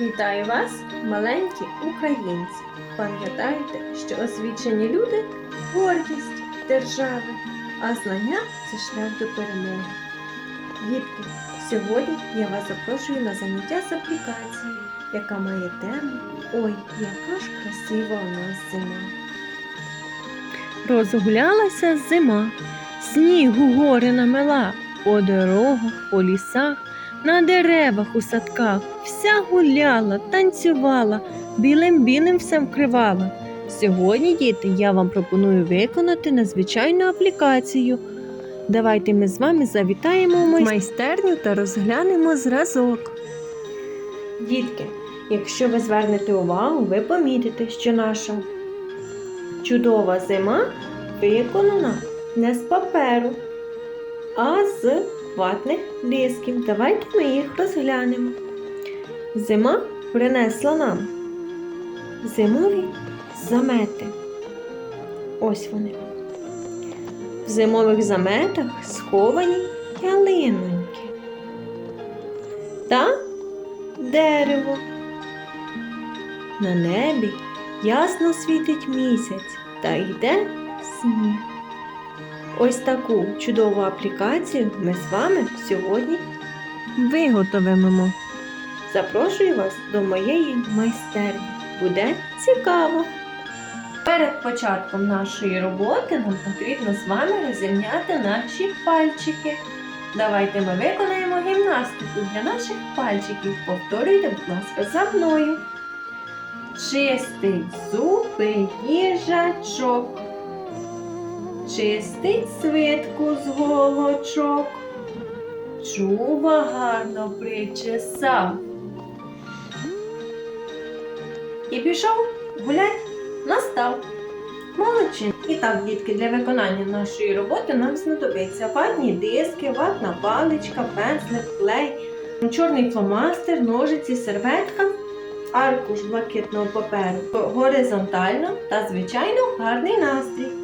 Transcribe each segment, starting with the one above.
Вітаю вас, маленькі українці! Пам'ятайте, що освічені люди гордість держави, а знання це шлях до перемоги. Дітки, сьогодні я вас запрошую на заняття з аплікації, яка має тему Ой, яка ж красива у нас зима. Розгулялася зима, снігу гори намела, по дорогах, по лісах, на деревах у садках, вся гуляла, танцювала, білим-білим все вкривала. Сьогодні, діти, я вам пропоную виконати надзвичайну аплікацію. Давайте ми з вами завітаємо в майстерню та розглянемо зразок. Дітки, якщо ви звернете увагу, ви помітите, що наша чудова зима виконана не з паперу, а з ватних дисків. Давайте ми їх розглянемо. Зима принесла нам зимові замети. Ось вони. В зимових заметах сховані ялиноньки та дерево. На небі ясно світить місяць та йде сніг. Ось таку чудову аплікацію ми з вами сьогодні Виготовимо. запрошую вас до моєї майстерні. Буде цікаво! Перед початком нашої роботи нам потрібно з вами розімняти наші пальчики. Давайте ми виконаємо гімнастику для наших пальчиків. Повторюйте, будь ласка, за мною. Чистить зуби їжачок. Чистить свитку з голочок. Чуба гарно причесав. І пішов гулять настав. Молодчин. І так, дітки, для виконання нашої роботи нам знадобиться ватні диски, ватна паличка, пензлик, клей, чорний фломастер, ножиці, серветка, аркуш блакитного паперу, горизонтально та, звичайно, гарний настрій.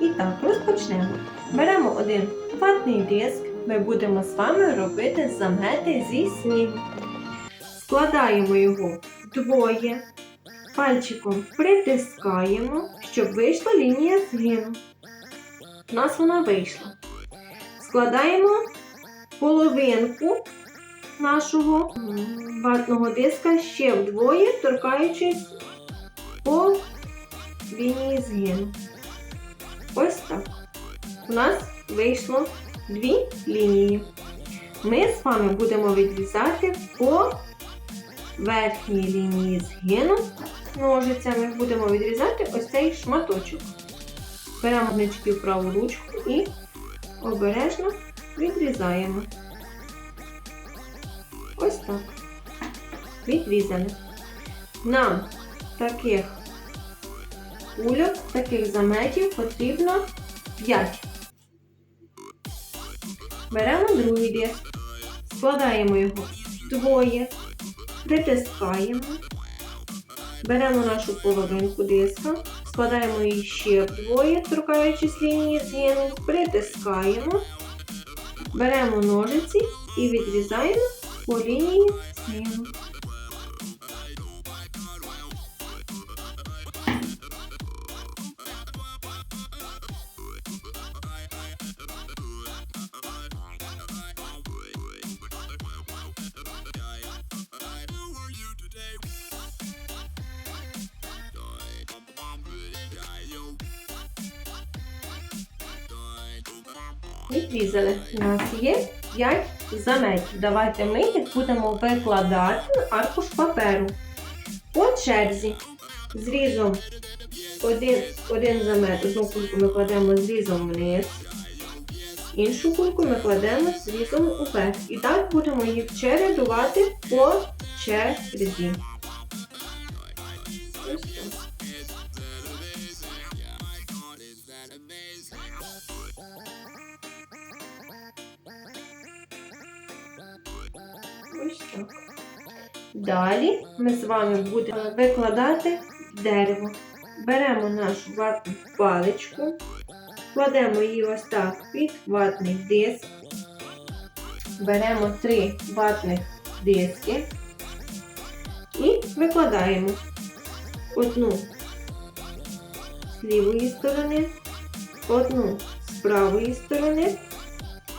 І так, розпочнемо. Беремо один ватний диск, ми будемо з вами робити замети зі снігу. Складаємо його вдвоє. Пальчиком притискаємо, щоб вийшла лінія згину. У нас вона вийшла. Складаємо половинку нашого ватного диска ще вдвоє, торкаючись по лінії згину. Ось так. У нас вийшло дві лінії. Ми з вами будемо відрізати по верхній лінії згину ножицями будемо відрізати ось цей шматочок. Беремо гнички в праву ручку і обережно відрізаємо. Ось так. Відрізали. Нам таких кульок, таких заметів потрібно 5. Беремо другий диск, складаємо його вдвоє, притискаємо. Беремо нашу половинку диска, складаємо її ще вдвоє, торкаючись лінії згину, притискаємо, беремо ножиці і відрізаємо по лінії згину. Відрізали. У нас є 5 заметів. Давайте ми їх будемо викладати на аркуш паперу. По черзі. Зрізом один, один замет, одну кульку ми кладемо зрізом вниз, іншу кульку ми кладемо зрізом уверх. І так будемо їх чередувати по черзі. Ось так. Ось. Далі ми з вами будемо викладати дерево. Беремо нашу ватну паличку, кладемо її ось так під ватний диск. Беремо три ватних диски, І викладаємо одну з лівої сторони, одну з правої сторони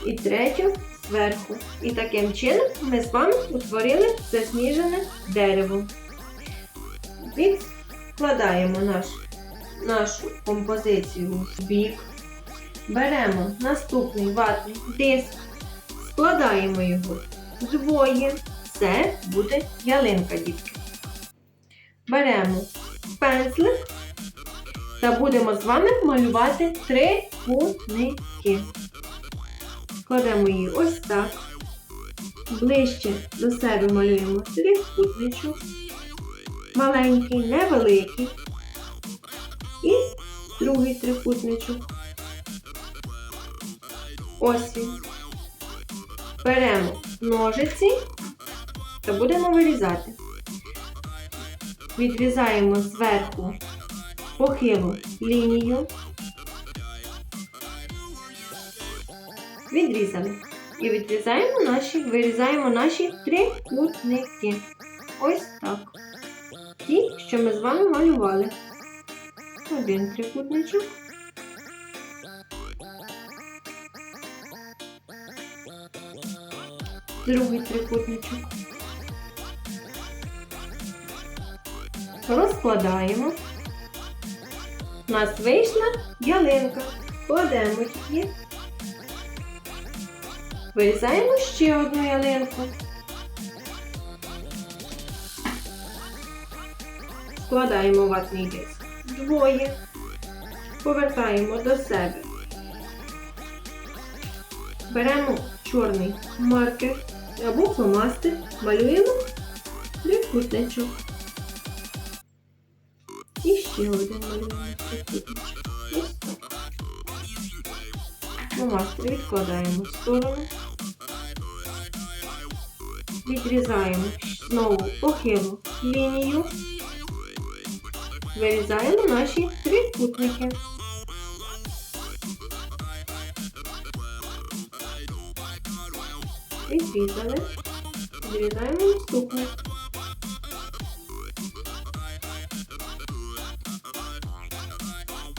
і третю зверху. І таким чином ми з вами утворили засніжене дерево. Відкладаємо наш, нашу композицію в бік. Беремо наступний ватний диск, складаємо його вдвоє. Це буде ялинка, дітки. Беремо пензлик та будемо з вами малювати трикутники. Кладемо її ось так. Ближче до себе малюємо трикутничок. Маленький, невеликий. І другий трикутничок. Ось він. Беремо ножиці та будемо вирізати. Відрізаємо зверху похилу лінію. Відрізали. І відрізаємо наші, вирізаємо наші трикутники. Ось так. Ті, що ми з вами малювали. Один трикутничок. Другий трикутничок. Розкладаємо. У нас вийшла ялинка. Кладемо її. Вирізаємо ще одну ялинку. Складаємо ватний диск двоє. Повертаємо до себе. Беремо чорний маркер або фломастер, малюємо трикутничок. І ще один малюємо трикутничок. Фломастер відкладаємо в сторону. Відрізаємо знову похилу лінію. Вирізаємо наші трикутники. Відрізали. Відрізаємо наступний.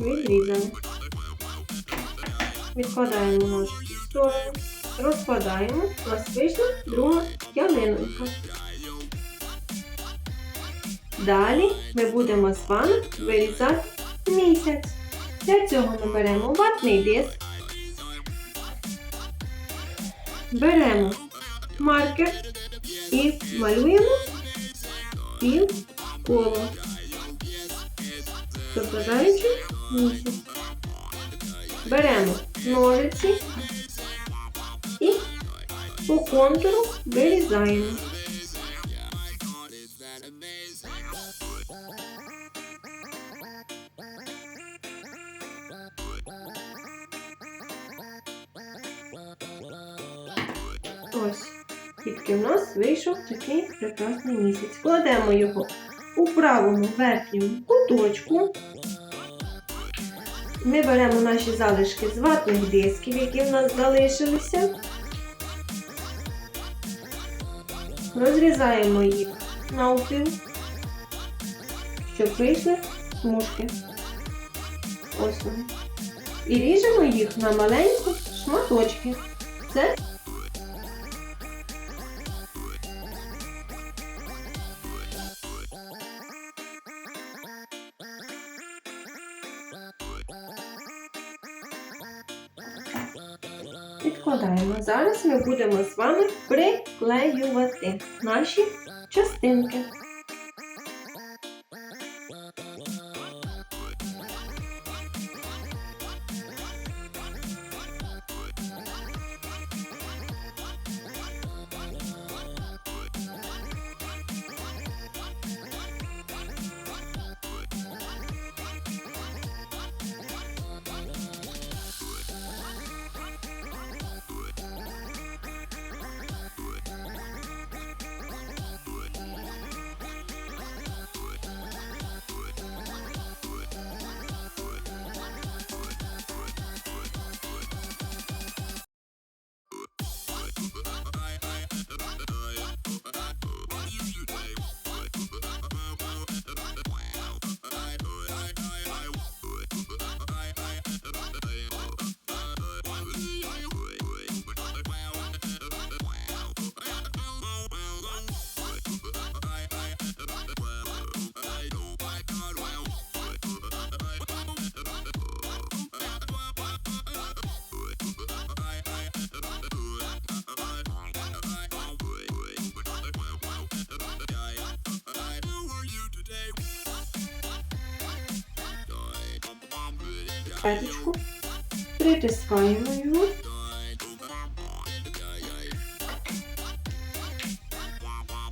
Відрізали. Відкладаємо ножки в сторону. Розкладаємо. У нас вийшла друга ялинка. Далі ми будемо з вами вирізати місяць. Для цього ми беремо ватний диск, беремо маркер і малюємо пів коло, зображаючи місяць. Беремо ножиці і по контуру вирізаємо. Ось, тільки в нас вийшов такий прекрасний місяць. Кладемо його у правому верхньому куточку. Ми беремо наші залишки з ватних дисків, які в нас залишилися. Розрізаємо їх навпіл, щоб вийшли смужки. Ось вони. І ріжемо їх на маленькі шматочки. Це Зараз ми будемо з вами приклеювати наші частинки. Шкарпеточку, притискаємо його.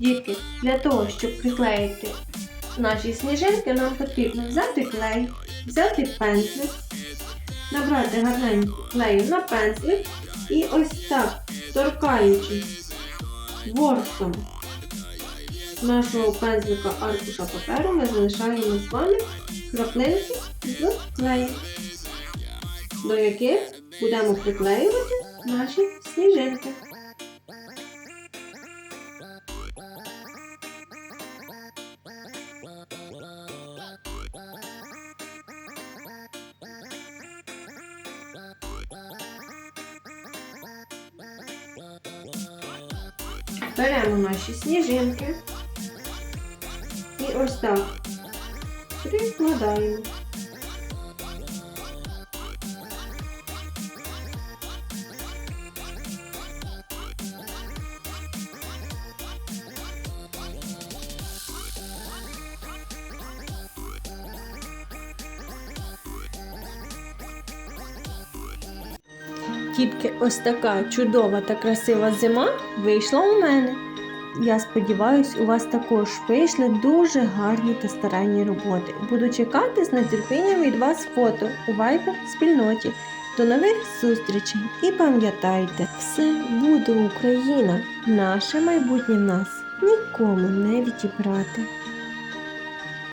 Дітки, для того, щоб приклеїти наші сніжинки, нам потрібно взяти клей, взяти пензлик, набрати гарненько клею на пензлик і ось так, торкаючись ворсом нашого пензлика аркуша паперу, ми залишаємо з вами краплинки з клею, до яких будемо приклеювати наші сніжинки. Беремо наші сніжинки і ось так прикладаємо. Ось така чудова та красива зима вийшла у мене. Я сподіваюся, у вас також вийшли дуже гарні та старанні роботи. Буду чекати з нетерпінням від вас фото у Viber спільноті. До нових зустрічей і пам'ятайте, все буде Україна, наше майбутнє в нас нікому не відібрати.